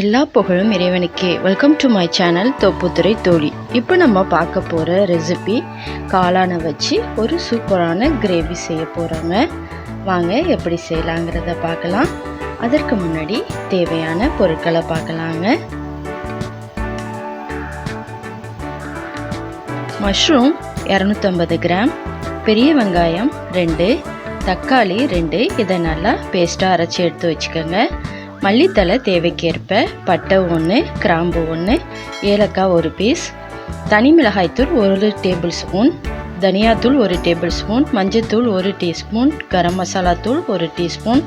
எல்லா புகழும் இறைவனுக்கே. Welcome to my channel Thopputhurai தோழி இப்போ நம்ம பார்க்க போகிற ரெசிபி காளானை வச்சு ஒரு சூப்பரான கிரேவி செய்ய போகிறாங்க வாங்க எப்படி செய்யலாங்கிறத பார்க்கலாம். அதற்கு முன்னாடி தேவையான பொருட்களை பார்க்கலாங்க. மஷ்ரூம் இரநூத்தம்பது கிராம் பெரிய வெங்காயம் ரெண்டு தக்காளி ரெண்டு இதை நல்லா பேஸ்ட்டாக அரைச்சி எடுத்து வச்சுக்கோங்க. மல்லித்தலை தேவைக்கேற்ப பட்டை ஒன்று கிராம்பு ஒன்று ஏலக்காய் ஒரு பீஸ் தனி மிளகாய்த்தூள் ஒரு டேபிள் ஸ்பூன் தனியாத்தூள் ஒரு டேபிள் ஸ்பூன் மஞ்சத்தூள் ஒரு டீஸ்பூன் கரம் மசாலா தூள் ஒரு டீஸ்பூன்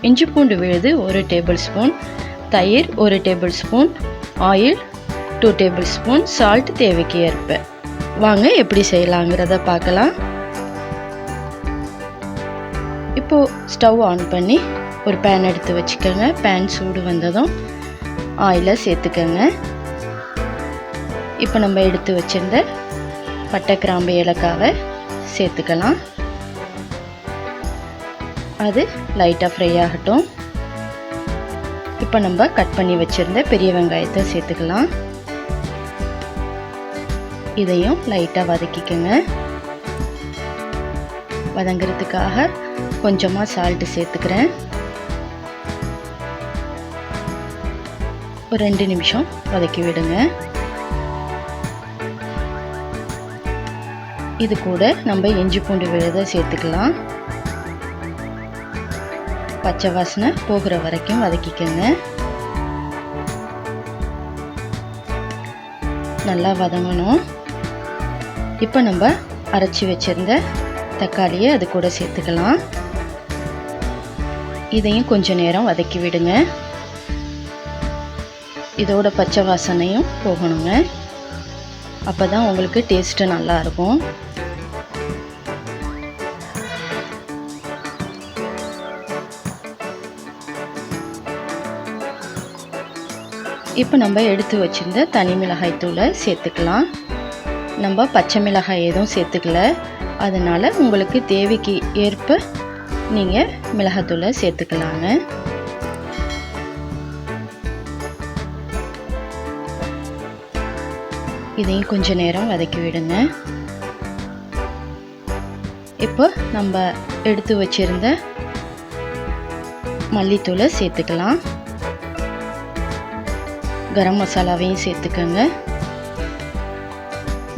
இஞ்சி பூண்டு விழுது ஒரு டேபிள் ஸ்பூன் தயிர் ஒரு tablespoon oil two tablespoon salt தேவைக்கு ஏற்ப வாங்க எப்படி செய்யலாங்கிறத பார்க்கலாம். இப்போது ஸ்டவ் ஆன் பண்ணி ஒரு பேன் எடுத்து வச்சுக்கோங்க. பேன் சூடு வந்ததும் ஆயிலை சேர்த்துக்கோங்க. இப்போ நம்ம எடுத்து வச்சிருந்த பட்டை கிராம்பு ஏலக்காவை சேர்த்துக்கலாம். அது லைட்டாக ஃப்ரை ஆகட்டும். இப்போ நம்ம கட் பண்ணி வச்சுருந்த பெரிய வெங்காயத்தை சேர்த்துக்கலாம். இதையும் லைட்டாக வதக்கிக்கோங்க. வதங்கிறதுக்காக கொஞ்சமாக சால்ட்டு சேர்த்துக்கிறேன். ஒரு ரெண்டு நிமிஷம் வதக்கி விடுங்க. இது கூட நம்ம இஞ்சி பூண்டு விழுதை சேர்த்துக்கலாம். பச்சை வாசனை போகிற வரைக்கும் வதக்கிக்கோங்க. நல்லா வதங்கணும். இப்போ நம்ம அரைச்சி வச்சுருந்த தக்காளியை அது கூட சேர்த்துக்கலாம். இதையும் கொஞ்சம் நேரம் வதக்கி விடுங்க. இதோட பச்சை வாசனையும் போகணுங்க. அப்போ தான் உங்களுக்கு டேஸ்ட்டு நல்லாயிருக்கும். இப்போ நம்ம எடுத்து வச்சுருந்த தனி மிளகாய் தூளை சேர்த்துக்கலாம். நம்ம பச்சை மிளகாய் எதுவும் சேர்த்துக்கல. அதனால் உங்களுக்கு தேவைக்கு ஏற்ப நீங்கள் மிளகாத்தூளை சேர்த்துக்கலாங்க. இதையும் கொஞ்ச நேரம் வதக்கி விடுங்க. இப்போ நம்ம எடுத்து வச்சிருந்த மல்லித்தூளை சேர்த்துக்கலாம். கரம் மசாலாவையும் சேர்த்துக்கோங்க.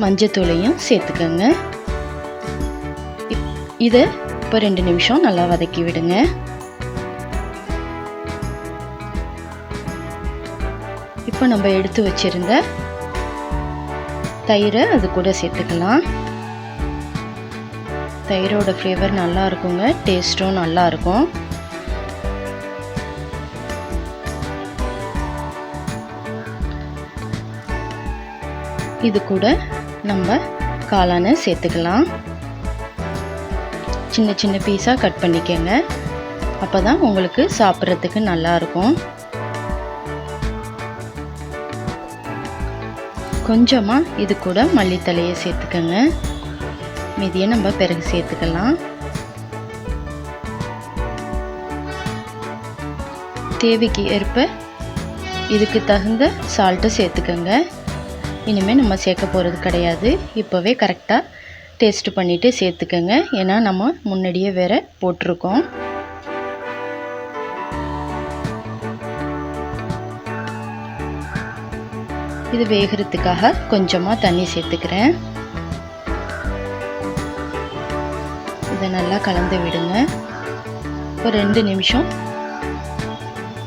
மஞ்சத்தூளையும் சேர்த்துக்கோங்க. இதை இப்போ ரெண்டு நிமிஷம் நல்லா வதக்கி விடுங்க. இப்போ நம்ம எடுத்து வச்சிருந்த தயிரை அது கூட சேர்த்துக்கலாம். தயிரோட ஃப்ளேவர் நல்லா இருக்குங்க. டேஸ்ட்டும் நல்லா இருக்கும். இது கூட நம்ம காளானை சேர்த்துக்கலாம். சின்ன சின்ன பீஸாக கட் பண்ணிக்கோங்க. அப்போ தான் உங்களுக்கு சாப்பிட்றதுக்கு நல்லாயிருக்கும் கொஞ்சமாக இது கூட மல்லித்தலையை சேர்த்துக்கோங்க. மீதியை நம்ம பிறகு சேர்த்துக்கலாம். தேவைக்கு ஏற்ப இதுக்கு தகுந்த சால்ட்டை சேர்த்துக்கோங்க. இனிமேல் நம்ம சேர்க்க போகிறது கிடையாது. இப்போவே கரெக்டாக டேஸ்ட்டு பண்ணிவிட்டு சேர்த்துக்கோங்க. ஏன்னா நம்ம முன்னாடியே வேறு போட்டிருக்கோம். இது வேகிறதுக்காக கொஞ்சமாக தண்ணி சேர்த்துக்கிறேன். இதை நல்லா கலந்து விடுங்க. ஒரு ரெண்டு நிமிஷம்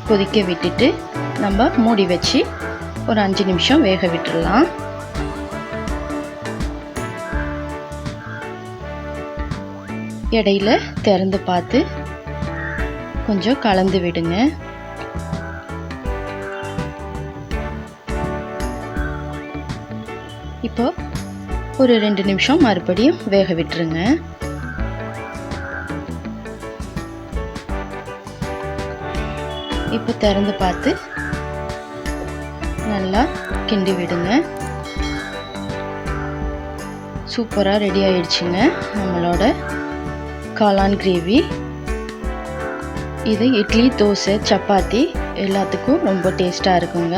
கொதிக்க விட்டுட்டு நம்ம மூடி வச்சு ஒரு அஞ்சு நிமிஷம் வேக விட்டுடலாம். இடையில திறந்து பார்த்து கொஞ்சம் கலந்து விடுங்க. இப்போ ஒரு ரெண்டு நிமிஷம் மறுபடியும் வேக விட்டுருங்க. இப்போ திறந்து பார்த்து நல்லா கிண்டி விடுங்க. சூப்பராக ரெடி ஆயிடுச்சுங்க நம்மளோட காளான் கிரேவி. இது இட்லி தோசை சப்பாத்தி எல்லாத்துக்கும் ரொம்ப டேஸ்ட்டாக இருக்குங்க.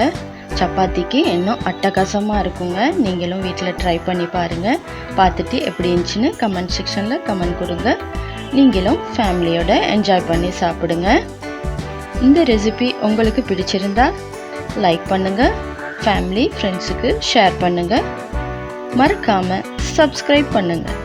சப்பாத்திக்கு இன்னும் அட்டகாசமாக இருக்குங்க. நீங்களும் வீட்டில் ட்ரை பண்ணி பாருங்கள் பார்த்துட்டு எப்படி இருந்துச்சுன்னு கமெண்ட் செக்ஷனில் கமெண்ட் கொடுங்க. நீங்களும் ஃபேமிலியோட என்ஜாய் பண்ணி சாப்பிடுங்க. இந்த ரெசிபி உங்களுக்கு பிடிச்சிருந்தா லைக் பண்ணுங்கள் ஃபேமிலி ஃப்ரெண்ட்ஸுக்கு ஷேர் பண்ணுங்கள் மறக்காமல் சப்ஸ்கிரைப் பண்ணுங்கள்